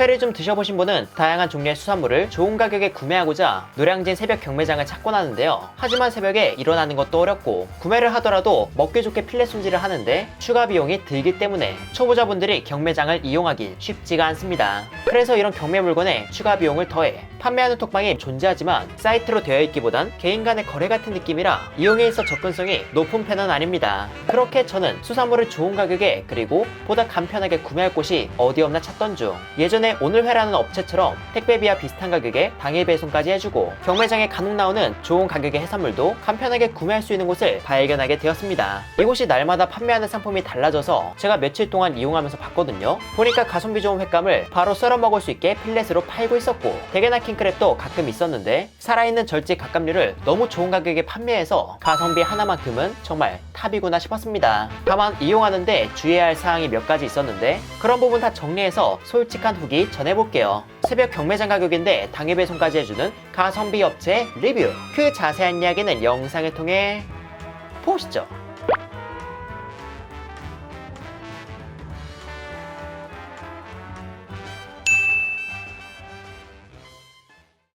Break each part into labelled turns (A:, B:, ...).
A: 회를 좀 드셔보신 분은 다양한 종류의 수산물을 좋은 가격에 구매하고자 노량진 새벽 경매장을 찾곤 하는데요. 하지만 새벽에 일어나는 것도 어렵고 구매를 하더라도 먹기 좋게 필렛 손질을 하는데 추가 비용이 들기 때문에 초보자분들이 경매장을 이용하기 쉽지가 않습니다. 그래서 이런 경매 물건에 추가 비용을 더해 판매하는 톡방이 존재하지만 사이트로 되어 있기보단 개인 간의 거래 같은 느낌이라 이용에 있어 접근성이 높은 편은 아닙니다. 그렇게 저는 수산물을 좋은 가격에 그리고 보다 간편하게 구매할 곳이 어디 없나 찾던 중 예전 에 오늘 회라는 업체처럼 택배비와 비슷한 가격에 당일 배송까지 해주고 경매장에 간혹 나오는 좋은 가격의 해산물도 간편하게 구매할 수 있는 곳을 발견하게 되었습니다. 이곳이 날마다 판매하는 상품이 달라져서 제가 며칠 동안 이용하면서 봤거든요. 보니까 가성비 좋은 횟감을 바로 썰어 먹을 수 있게 필렛으로 팔고 있었고 대게나 킹크랩도 가끔 있었는데 살아있는 절지 갑각류를 너무 좋은 가격에 판매해서 가성비 하나만큼은 정말 탑이구나 싶었습니다. 다만 이용하는데 주의해야 할 사항이 몇 가지 있었는데 그런 부분 다 정리해서 솔직한 후기 전해볼게요. 새벽 경매장 가격인데 당일 배송까지 해주는 가성비 업체 리뷰 그 자세한 이야기는 영상을 통해 보시죠.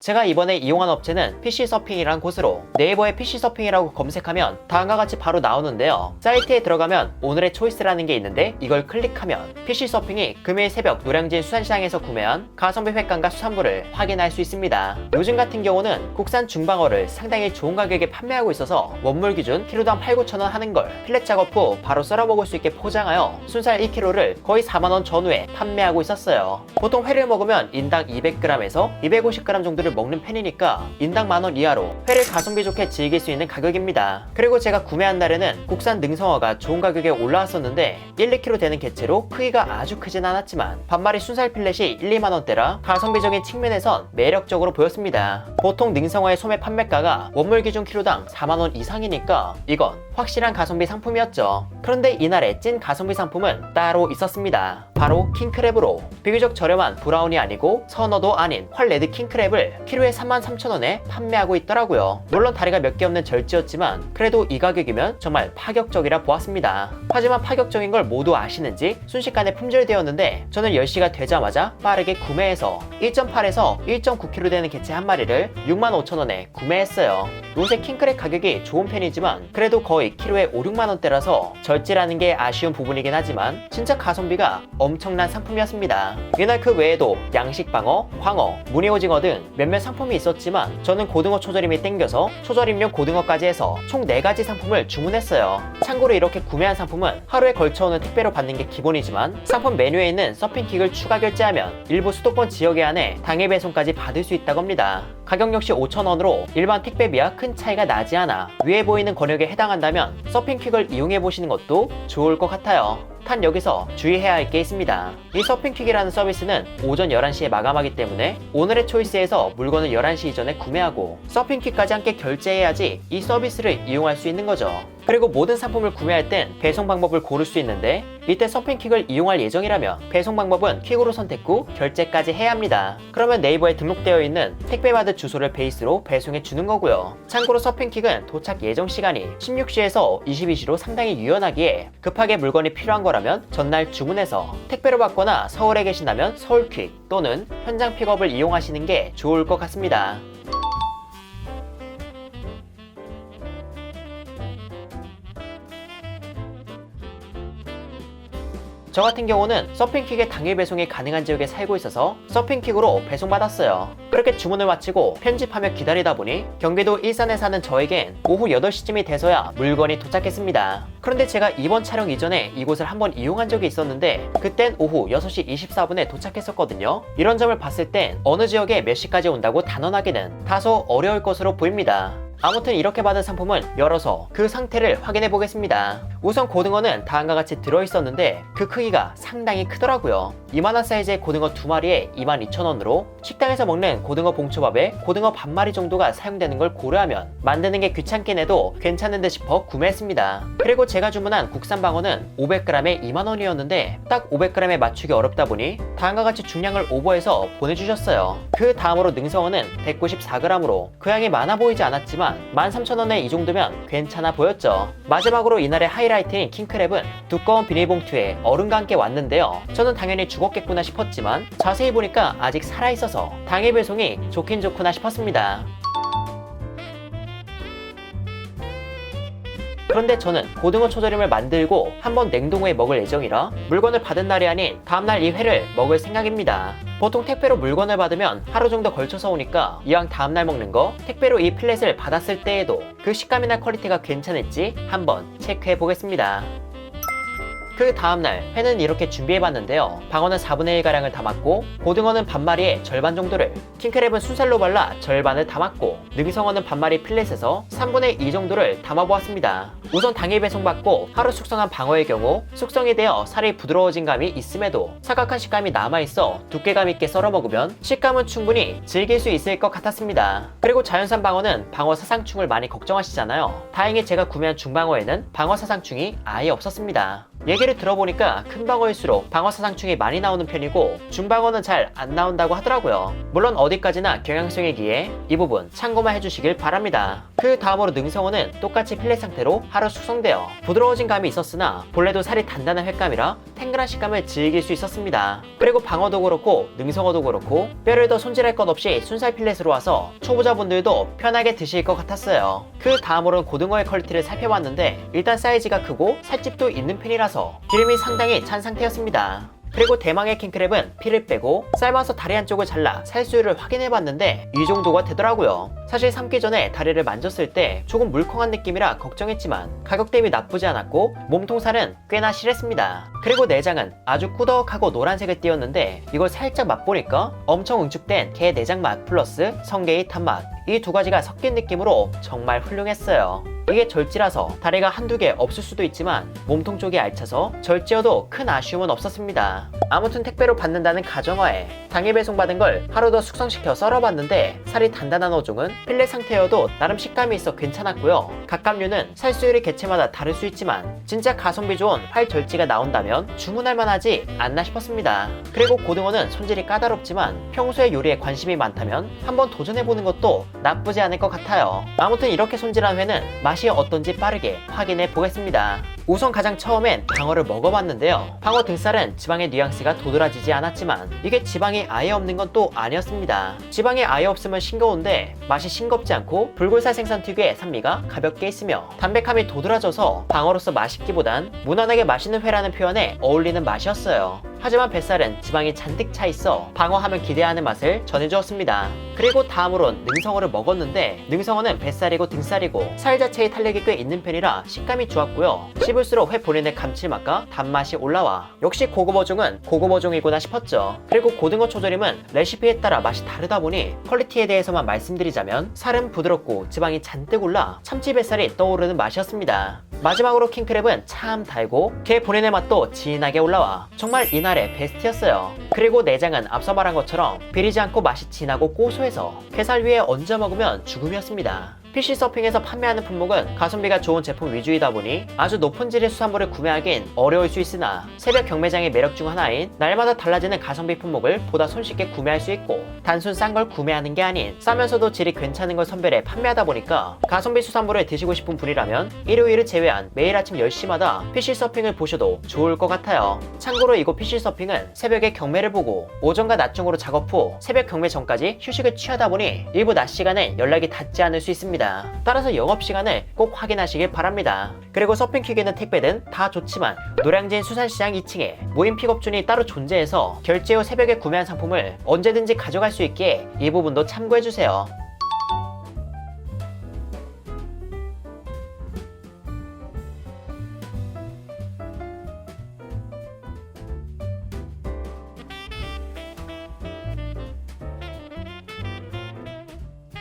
A: 제가 이번에 이용한 업체는 PC 서핑이란 곳으로 네이버에 PC 서핑이라고 검색하면 다음과 같이 바로 나오는데요. 사이트에 들어가면 오늘의 초이스라는 게 있는데 이걸 클릭하면 PC 서핑이 금요일 새벽 노량진 수산시장에서 구매한 가성비 횟감과 수산물을 확인할 수 있습니다. 요즘 같은 경우는 국산 중방어를 상당히 좋은 가격에 판매하고 있어서 원물 기준 키로당 8, 9천 원 하는 걸 필렛 작업 후 바로 썰어 먹을 수 있게 포장하여 순살 1kg를 거의 4만 원 전후에 판매하고 있었어요. 보통 회를 먹으면 인당 200g에서 250g 정도를 먹는 편이니까 인당 만 원 이하로 회를 가성비 좋게 즐길 수 있는 가격입니다. 그리고 제가 구매한 날에는 국산 능성어가 좋은 가격에 올라왔었는데 1, 2kg 되는 개체로 크기가 아주 크진 않았지만 반마리 순살 필렛이 1, 2만 원대라 가성비적인 측면에선 매력적으로 보였습니다. 보통 능성어의 소매 판매가가 원물 기준 키로당 4만 원 이상이니까 이건 확실한 가성비 상품이었죠. 그런데 이날의 찐 가성비 상품은 따로 있었습니다. 바로 킹크랩으로 비교적 저렴한 브라운이 아니고 선어도 아닌 활레드 킹크랩을 키로에 33,000원에 판매하고 있더라고요. 물론 다리가 몇 개 없는 절지였지만 그래도 이 가격이면 정말 파격적이라 보았습니다. 하지만 파격적인 걸 모두 아시는지 순식간에 품절되었는데 저는 10시가 되자마자 빠르게 구매해서 1.8에서 1.9kg 되는 개체 한 마리를 65,000원에 구매했어요. 요새 킹크랩 가격이 좋은 편이지만 그래도 거의 키로에 5, 6만원대라서 절지라는 게 아쉬운 부분이긴 하지만 진짜 가성비가 엄청난 상품이었습니다. 이날 그 외에도 양식 방어, 광어, 무늬오징어 등 몇몇 상품이 있었지만 저는 고등어 초절임이 땡겨서 초절임용 고등어까지 해서 총 4가지 상품을 주문했어요. 참고로 이렇게 구매한 상품은 하루에 걸쳐 오는 택배로 받는 게 기본이지만 상품 메뉴에 있는 서핑킥을 추가 결제하면 일부 수도권 지역에 한해 당일 배송까지 받을 수 있다고 합니다. 가격 역시 5,000원으로 일반 택배비와 큰 차이가 나지 않아 위에 보이는 권역에 해당한다면 서핑킥을 이용해 보시는 것도 좋을 것 같아요. 단 여기서 주의해야 할 게 있습니다. 이 서핑킥이라는 서비스는 오전 11시에 마감하기 때문에 오늘의 초이스에서 물건을 11시 이전에 구매하고 서핑킥까지 함께 결제해야지 이 서비스를 이용할 수 있는 거죠. 그리고 모든 상품을 구매할 땐 배송 방법을 고를 수 있는데 이때 서핑킥을 이용할 예정이라면 배송 방법은 킥으로 선택 후 결제까지 해야 합니다. 그러면 네이버에 등록되어 있는 택배 받을 주소를 베이스로 배송해 주는 거고요. 참고로 서핑킥은 도착 예정 시간이 16시에서 22시로 상당히 유연하기에 급하게 물건이 필요한 거라면 전날 주문해서 택배로 받거나 서울에 계신다면 서울퀵 또는 현장 픽업을 이용하시는 게 좋을 것 같습니다. 저 같은 경우는 서핑킥의 당일 배송이 가능한 지역에 살고 있어서 서핑킥으로 배송받았어요. 그렇게 주문을 마치고 편집하며 기다리다 보니 경기도 일산에 사는 저에겐 오후 8시쯤이 돼서야 물건이 도착했습니다. 그런데 제가 이번 촬영 이전에 이곳을 한번 이용한 적이 있었는데 그땐 오후 6시 24분에 도착했었거든요. 이런 점을 봤을 땐 어느 지역에 몇 시까지 온다고 단언하기는 다소 어려울 것으로 보입니다. 아무튼 이렇게 받은 상품은 열어서 그 상태를 확인해 보겠습니다. 우선 고등어는 다음과 같이 들어있었는데 그 크기가 상당히 크더라고요. 이만한 사이즈의 고등어 두 마리에 22,000원으로 식당에서 먹는 고등어 봉초밥에 고등어 반마리 정도가 사용되는 걸 고려하면 만드는 게 귀찮긴 해도 괜찮은 듯 싶어 구매했습니다. 그리고 제가 주문한 국산 방어는 500g에 2만원이었는데 딱 500g에 맞추기 어렵다 보니 다음과 같이 중량을 오버해서 보내주셨어요. 그 다음으로 능성어는 194g으로 그 양이 많아 보이지 않았지만 했지만 13,000원에 이 정도면 괜찮아 보였죠. 마지막으로 이날의 하이라이트인 킹크랩은 두꺼운 비닐봉투에 얼음과 함께 왔는데요. 저는 당연히 죽었겠구나 싶었지만 자세히 보니까 아직 살아있어서 당일 배송이 좋긴 좋구나 싶었습니다. 그런데 저는 고등어 초절임을 만들고 한번 냉동후에 먹을 예정이라 물건을 받은 날이 아닌 다음날 이 회를 먹을 생각입니다. 보통 택배로 물건을 받으면 하루 정도 걸쳐서 오니까 이왕 다음날 먹는 거 택배로 이 플랫을 받았을 때에도 그 식감이나 퀄리티가 괜찮을지 한번 체크해 보겠습니다. 그 다음날 회는 이렇게 준비해봤는데요. 방어는 4분의 1가량을 담았고 고등어는 반마리의 절반 정도를 킹크랩은 순살로 발라 절반을 담았고 능성어는 반마리 플랫에서 3분의 2 정도를 담아보았습니다. 우선 당일 배송받고 하루 숙성한 방어의 경우 숙성이 되어 살이 부드러워진 감이 있음에도 사각한 식감이 남아있어 두께감 있게 썰어 먹으면 식감은 충분히 즐길 수 있을 것 같았습니다. 그리고 자연산 방어는 방어 사상충을 많이 걱정하시잖아요. 다행히 제가 구매한 중방어에는 방어 사상충이 아예 없었습니다. 얘기를 들어보니까 큰 방어일수록 방어 사상충이 많이 나오는 편이고 중방어는 잘 안 나온다고 하더라고요. 물론 어디까지나 경향성에 기해 이 부분 참고만 해주시길 바랍니다. 그 다음으로 능성어는 똑같이 필렛 상태로 하루 숙성되어 부드러워진 감이 있었으나 본래도 살이 단단한 횟감이라 탱글한 식감을 즐길 수 있었습니다. 그리고 방어도 그렇고 능성어도 그렇고 뼈를 더 손질할 것 없이 순살 필렛으로 와서 초보자분들도 편하게 드실 것 같았어요. 그 다음으로는 고등어의 퀄리티를 살펴봤는데 일단 사이즈가 크고 살집도 있는 편이라서 기름이 상당히 찬 상태였습니다. 그리고 대망의 킹크랩은 피를 빼고 삶아서 다리 한쪽을 잘라 살수율을 확인해봤는데 이 정도가 되더라고요. 사실 삶기 전에 다리를 만졌을 때 조금 물컹한 느낌이라 걱정했지만 가격 대비 나쁘지 않았고 몸통살은 꽤나 실했습니다. 그리고 내장은 아주 꾸덕하고 노란색을 띄었는데 이걸 살짝 맛보니까 엄청 응축된 게 내장 맛 플러스 성게의 단맛 이 두 가지가 섞인 느낌으로 정말 훌륭했어요. 이게 절지라서 다리가 한두 개 없을 수도 있지만 몸통 쪽이 알차서 절지여도 큰 아쉬움은 없었습니다. 아무튼 택배로 받는다는 가정하에 당일 배송받은 걸 하루 더 숙성시켜 썰어봤는데 살이 단단한 어종은 필렛 상태여도 나름 식감이 있어 괜찮았고요. 각각류는 살수율이 개체마다 다를 수 있지만 진짜 가성비 좋은 활 절지가 나온다면 주문할 만하지 않나 싶었습니다. 그리고 고등어는 손질이 까다롭지만 평소에 요리에 관심이 많다면 한번 도전해보는 것도 나쁘지 않을 것 같아요. 아무튼 이렇게 손질한 회는 맛이 어떤지 빠르게 확인해 보겠습니다. 우선 가장 처음엔 방어를 먹어봤는데요. 방어 등살은 지방의 뉘앙스가 도드라지지 않았지만 이게 지방이 아예 없는 건 또 아니었습니다. 지방이 아예 없으면 싱거운데 맛이 싱겁지 않고 불굴살 생선 특유의 산미가 가볍게 있으며 담백함이 도드라져서 방어로서 맛있기보단 무난하게 맛있는 회라는 표현에 어울리는 맛이었어요. 하지만 뱃살은 지방이 잔뜩 차 있어 방어하면 기대하는 맛을 전해주었습니다. 그리고 다음으론 능성어를 먹었는데 능성어는 뱃살이고 등살이고 살 자체의 탄력이 꽤 있는 편이라 식감이 좋았고요. 씹 을수록 회 본연의 감칠맛과 단맛이 올라와 역시 고급 어종은 고급 어종이구나 싶었죠. 그리고 고등어 초절임은 레시피에 따라 맛이 다르다 보니 퀄리티에 대해서만 말씀드리자면 살은 부드럽고 지방이 잔뜩 올라 참치 뱃살이 떠오르는 맛이었습니다. 마지막으로 킹크랩은 참 달고 게 본연의 맛도 진하게 올라와 정말 이날의 베스트였어요. 그리고 내장은 앞서 말한 것처럼 비리지 않고 맛이 진하고 고소해서 게살 위에 얹어 먹으면 죽음이었습니다. PC 서핑에서 판매하는 품목은 가성비가 좋은 제품 위주이다 보니 아주 높은 질의 수산물을 구매하긴 어려울 수 있으나 새벽 경매장의 매력 중 하나인 날마다 달라지는 가성비 품목을 보다 손쉽게 구매할 수 있고 단순 싼 걸 구매하는 게 아닌 싸면서도 질이 괜찮은 걸 선별해 판매하다 보니까 가성비 수산물을 드시고 싶은 분이라면 일요일을 제외한 매일 아침 10시마다 PC 서핑을 보셔도 좋을 것 같아요. 참고로 이곳 PC 서핑은 새벽에 경매를 보고 오전과 낮 중으로 작업 후 새벽 경매 전까지 휴식을 취하다 보니 일부 낮 시간에 연락이 닿지 않을 수 있습니다. 따라서 영업시간을 꼭 확인하시길 바랍니다. 그리고 서핑킥에는 택배든 다 좋지만 노량진 수산시장 2층에 무인 픽업존이 따로 존재해서 결제 후 새벽에 구매한 상품을 언제든지 가져갈 수 있기에 이 부분도 참고해주세요.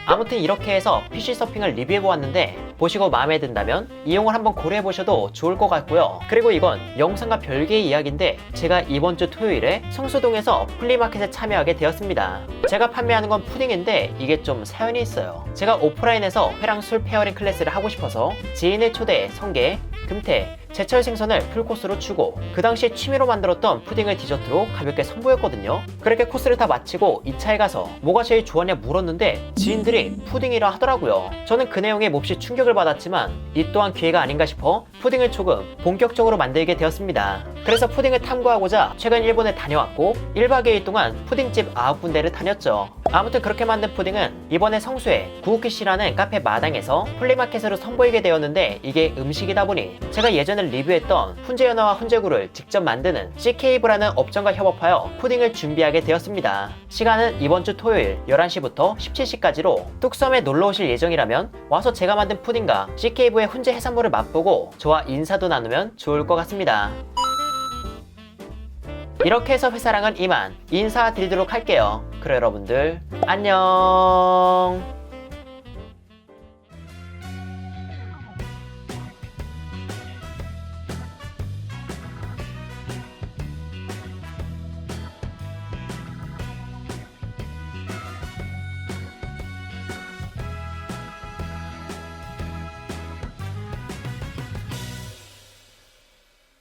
A: 아무튼 이렇게 해서 PC 서핑을 리뷰해보았는데 보시고 마음에 든다면 이용을 한번 고려해보셔도 좋을 것 같고요. 그리고 이건 영상과 별개의 이야기인데 제가 이번 주 토요일에 성수동에서 플리마켓에 참여하게 되었습니다. 제가 판매하는 건 푸딩인데 이게 좀 사연이 있어요. 제가 오프라인에서 회랑 술 페어링 클래스를 하고 싶어서 지인을 초대해 성게, 금태, 제철 생선을 풀코스로 주고 그 당시 취미로 만들었던 푸딩을 디저트로 가볍게 선보였거든요. 그렇게 코스를 다 마치고 2차에 가서 뭐가 제일 좋았냐 물었는데 지인들이 푸딩이라 하더라고요. 저는 그 내용에 몹시 충격을 받았지만 이 또한 기회가 아닌가 싶어 푸딩을 조금 본격적으로 만들게 되었습니다. 그래서 푸딩을 탐구하고자 최근 일본에 다녀왔고 1박 2일 동안 푸딩집 9군데를 다녔죠. 아무튼 그렇게 만든 푸딩은 이번에 성수에 구우키시라는 카페 마당에서 플리마켓으로 선보이게 되었는데 이게 음식이다 보니 제가 예전에 리뷰했던 훈제연어와 훈제구를 직접 만드는 CK브라는 업종과 협업하여 푸딩을 준비하게 되었습니다. 시간은 이번 주 토요일 11시부터 17시까지로 뚝섬에 놀러 오실 예정이라면 와서 제가 만든 푸딩과 CK브의 훈제 해산물을 맛보고 저와 인사도 나누면 좋을 것 같습니다. 이렇게 해서 회사랑은 이만 인사드리도록 할게요. 그럼 여러분들 안녕.